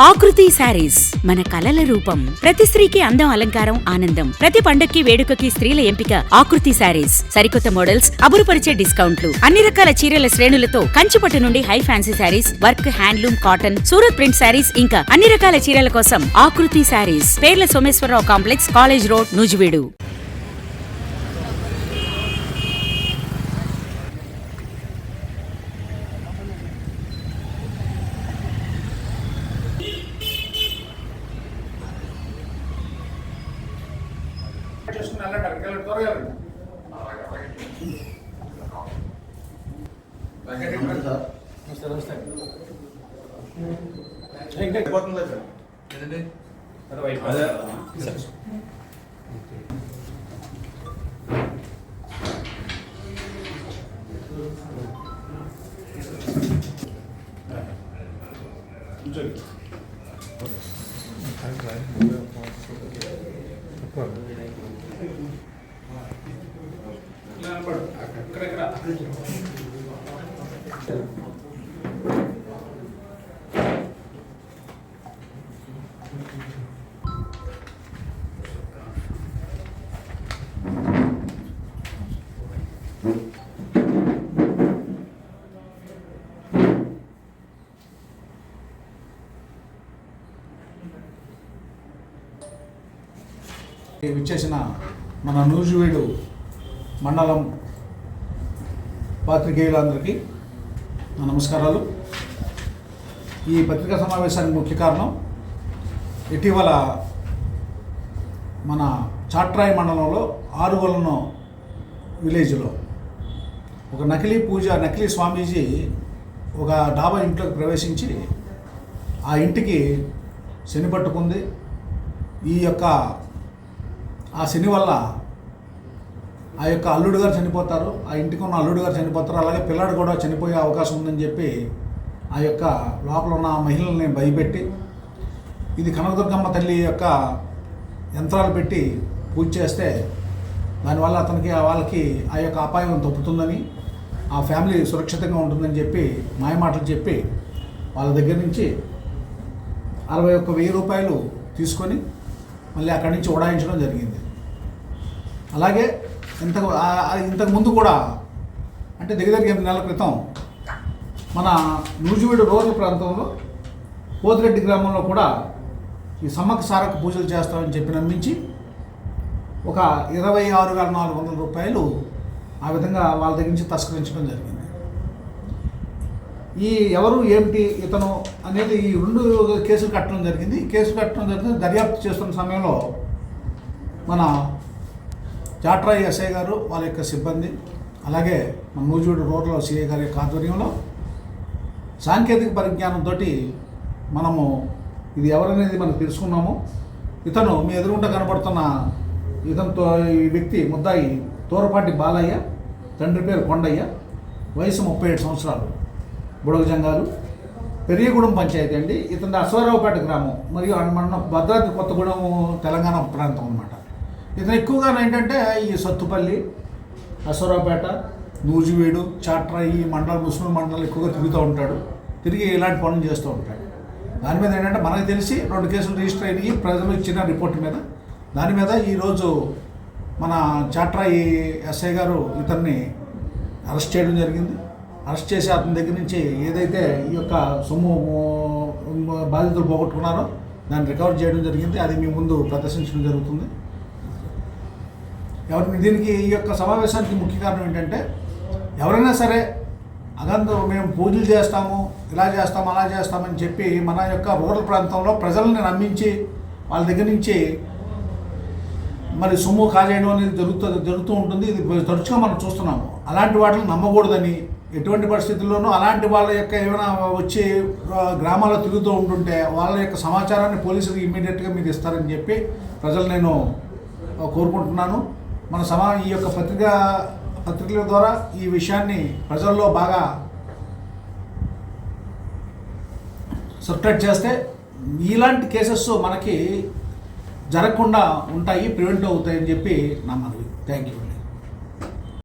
ఆకృతి శారీస్. మన కలల రూపం. ప్రతి స్త్రీకి అందం అలంకారం ఆనందం. ప్రతి పండక్కి వేడుకకి స్త్రీల ఎంపిక ఆకృతి శారీస్. సరికొత్త మోడల్స్ అబురుపరిచే డిస్కౌంట్లు. అన్ని రకాల చీరల శ్రేణులతో కంచిపట్టు నుండి high fancy saris work handloom cotton Surat print saris ఇంకా అన్ని రకాల చీరల కోసం ఆకృతి శారీస్. పేర్ల Someswararao complex college road Nuzvid. చేసుకుని వెళ్ళండి అక్కడికి వెళ్ళండి త్వరగా వెళ్ళండి. ఇంకా అయిపోతుందా సార్ విచ్చేసిన మన నూజివీడు మండలం పాత్రికేయులందరికీ నమస్కారాలు. ఈ పత్రికా సమావేశానికి ముఖ్య కారణం ఇటీవల మన చాట్రాయి మండలంలో ఆరుగొలను విలేజ్లో ఒక నకిలీ పూజ నకిలీ స్వామీజీ ఒక డాబా ఇంట్లోకి ప్రవేశించి ఆ ఇంటికి శని పట్టుకుంది. ఈ యొక్క ఆ శని వల్ల ఆ యొక్క అల్లుడు గారు చనిపోతారు ఆ ఇంటికి ఉన్న అల్లుడు గారు చనిపోతారు అలాగే పిల్లాడు కూడా చనిపోయే అవకాశం ఉందని చెప్పి ఆ యొక్క లోపల ఉన్న ఆ మహిళల్ని భయపెట్టి ఇది కనకదుర్గమ్మ తల్లి యొక్క యంత్రాలు పెట్టి పూజ చేస్తే దానివల్ల అతనికి వాళ్ళకి ఆ యొక్క అపాయం తప్పుతుందని ఆ ఫ్యామిలీ సురక్షితంగా ఉంటుందని చెప్పి మాయమాటలు చెప్పి వాళ్ళ దగ్గర నుంచి అరవై ఒక్క వెయ్యి రూపాయలు తీసుకొని మళ్ళీ అక్కడి నుంచి ఉడాయించడం జరిగింది. అలాగే ఇంతకు ఇంతకు ముందు కూడా అంటే దగ్గర దగ్గర ఎనిమిది నెలల క్రితం మన నూజివీడు రోజు ప్రాంతంలో పోతిరెడ్డి గ్రామంలో కూడా ఈ సమ్మక్క సారక్క పూజలు చేస్తామని చెప్పి నమ్మించి ఒక ఇరవై ఆరు వేల నాలుగు వందల రూపాయలు ఆ విధంగా వాళ్ళ దగ్గర నుంచి తస్కరించడం జరిగింది. ఈ ఎవరు ఏమిటి ఇతను అనేది ఈ రెండు కేసులు కట్టడం జరిగింది. ఈ కేసులు కట్టడం జరిగింది. దర్యాప్తు చేస్తున్న సమయంలో మన చాట్రాయి ఎస్ఐ గారు వాళ్ళ యొక్క సిబ్బంది అలాగే మన నూజివీడు రోడ్లో సిఐ గారి యొక్క ఆధ్వర్యంలో సాంకేతిక పరిజ్ఞానంతో మనము ఇది ఎవరనేది మనం తెలుసుకున్నాము. ఇతను మీ ఎదురుగుంట కనబడుతున్న ఇతనితో ఈ వ్యక్తి ముద్దాయి తోరపాటి బాలయ్య తండ్రి పేరు కొండయ్య వయసు ముప్పై ఏడు సంవత్సరాలు బుడగజంగాలు పెరియగూడెం పంచాయతీ అండి. ఇతని అశ్వారావుపేట గ్రామం మరియు మన భద్రాద్రి కొత్తగూడెం తెలంగాణ ప్రాంతం అన్నమాట. ఇతను ఎక్కువగా ఏంటంటే ఈ సత్తుపల్లి అశ్వరావుపేట నూజివీడు చాట్రా ఈ మండలం ముస్లిం మండలం ఎక్కువగా తిరుగుతూ ఉంటాడు. తిరిగి ఇలాంటి పనులు చేస్తూ ఉంటాడు. దాని మీద ఏంటంటే మనకు తెలిసి రెండు కేసులు రిజిస్టర్ అయినాయి ప్రజలు ఇచ్చిన రిపోర్ట్ మీద. దాని మీద ఈరోజు మన చాట్రాయి ఎస్ఐ గారు ఇతన్ని అరెస్ట్ చేయడం జరిగింది. అరెస్ట్ చేసి అతని దగ్గర నుంచి ఏదైతే ఈ యొక్క సొమ్ము బాధితులు పోగొట్టుకున్నారో దాన్ని రికవర్ చేయడం జరిగింది. అది మీ ముందు ప్రదర్శించడం జరుగుతుంది. ఎవరిని దీనికి ఈ యొక్క సమావేశానికి ముఖ్య కారణం ఏంటంటే ఎవరైనా సరే అగంత మేము పూజలు చేస్తాము ఇలా చేస్తాము అలా చేస్తామని చెప్పి మన యొక్క రూరల్ ప్రాంతంలో ప్రజల్ని నమ్మించి వాళ్ళ దగ్గర నుంచి మరి సొమ్ము కాజేయడం అనేది జరుగుతుంది జరుగుతూ ఉంటుంది. ఇది తరచుగా మనం చూస్తున్నాము. అలాంటి వాటిని నమ్మకూడదని ఎటువంటి పరిస్థితుల్లోనూ అలాంటి వాళ్ళ యొక్క ఏమైనా వచ్చి గ్రామాల్లో తిరుగుతూ ఉంటుంటే వాళ్ళ యొక్క సమాచారాన్ని పోలీసులకు ఇమ్మీడియట్గా మీరు ఇస్తారని చెప్పి ప్రజలు నేను కోరుకుంటున్నాను. మన సమా ఈ యొక్క పత్రిక పత్రికల ద్వారా ఈ విషయాన్ని ప్రజల్లో బాగా సర్క్యులేట్ చేస్తే ఇలాంటి కేసెస్ మనకి జరగకుండా ఉంటాయి ప్రివెంట్ అవుతాయని చెప్పి నా మనవి థ్యాంక్ యూ